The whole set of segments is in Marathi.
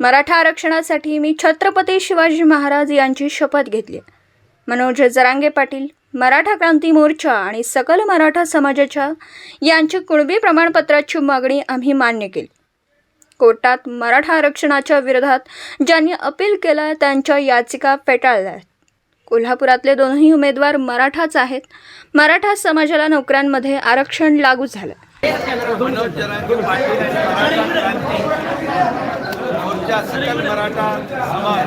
मराठा आरक्षणासाठी मी छत्रपती शिवाजी महाराज यांची शपथ घेतली. मनोज जरांगे पाटील मराठा क्रांती मोर्चा आणि सकल मराठा समाजाच्या यांची कुणबी प्रमाणपत्राची मागणी आम्ही मान्य केली. कोर्टात मराठा आरक्षणाच्या विरोधात ज्यांनी अपील केलं त्यांच्या याचिका फेटाळल्या कोल्हापुरातले दोनही उमेदवार मराठाच आहेत. मराठा समाजाला नोकऱ्यांमध्ये आरक्षण लागू झालं. मोर्चा सकल मराठा समाज.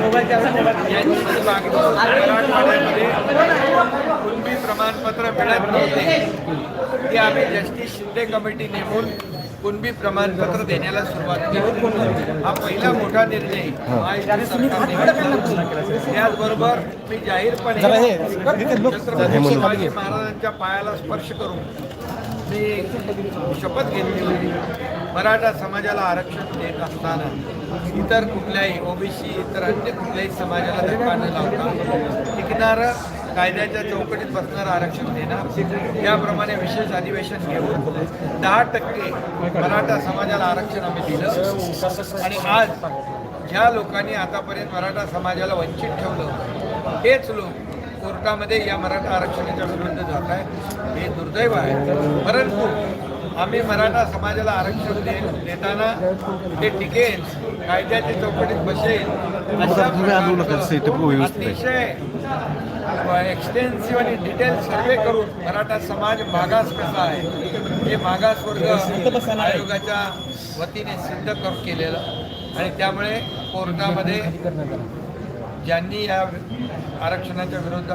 यांची मागणी मराठवाड्यामध्ये कुणबी प्रमाणपत्र मिळत नव्हते. ते आम्ही जस्टिस शिंदे कमिटी नेमून कुणबी प्रमाणपत्र देण्याला सुरुवात केली. हा पहिला मोठा निर्णय सरकारने त्याचबरोबर मी जाहीरपणे छत्रपती शिवाजी महाराजांच्या पायाला स्पर्श करून मी शपथ घेतली होती. मराठा समाजाला आरक्षण देत असताना इतर कुठल्याही ओबीसी इतर अन्य कुठल्याही समाजाला धक्का न लावता टिकणारं कायद्याच्या चौकटीत बसणारं आरक्षण देणार. त्याप्रमाणे विशेष अधिवेशन घेऊन दहा टक्के मराठा समाजाला आरक्षण आम्ही दिलं. आणि आज ज्या लोकांनी आतापर्यंत मराठा समाजाला वंचित ठेवलं तेच लोक कोर्टामध्ये या मराठा आरक्षणाच्या विरुद्ध जात आहे. हे दुर्दैव आहे. परंतु आम्ही मराठा समाजाला आरक्षण दे देताना ते टिकेल कायद्याच्या चौकटीत बसेल अशा अतिशय एक्सटेन्सिव्ह आणि डिटेल सर्वे करून मराठा समाज मागास कसा आहे हे मागास वर्ग आयोगाच्या वतीने सिद्ध कर केलेलं. आणि त्यामुळे कोर्टामध्ये ज्यांनी या आरक्षणाच्या विरुद्ध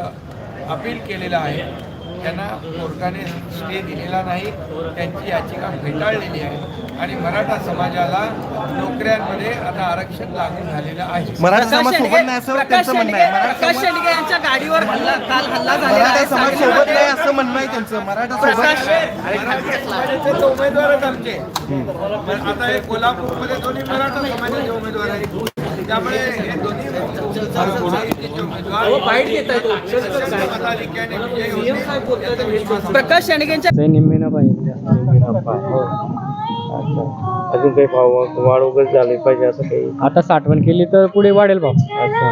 अपील केलेलं आहे त्यांना कोर्टाने स्टे दिलेला नाही त्यांची याचिका फेटाळलेली आहे आणि मराठा समाजाला नोकऱ्यांमध्ये आता आरक्षण लागू झालेलं आहे. मराठा समाज सोबत नाही असं त्यांचं म्हणणं आहे. मराठा प्रकाश समाज शेंडगे यांच्या गाडीवर हल्ला काल हल्ला झालेला मराठा आहे. समाज सोबत नाही असं म्हणणं आहे त्यांचं. मराठा सोबत मराठा समाजाचे उमेदवारच आमचे. पण आता हे कोल्हापूरमध्ये दोन्ही मराठा समाजाचे उमेदवार आहेत. त्यामुळे हे दोन्ही. प्रकाश हो. अच्छा. अजून काही भाव वाढ वगैरे झाली पाहिजे असं काही? आता साठवण केली तर पुढे वाढेल भाव. अच्छा.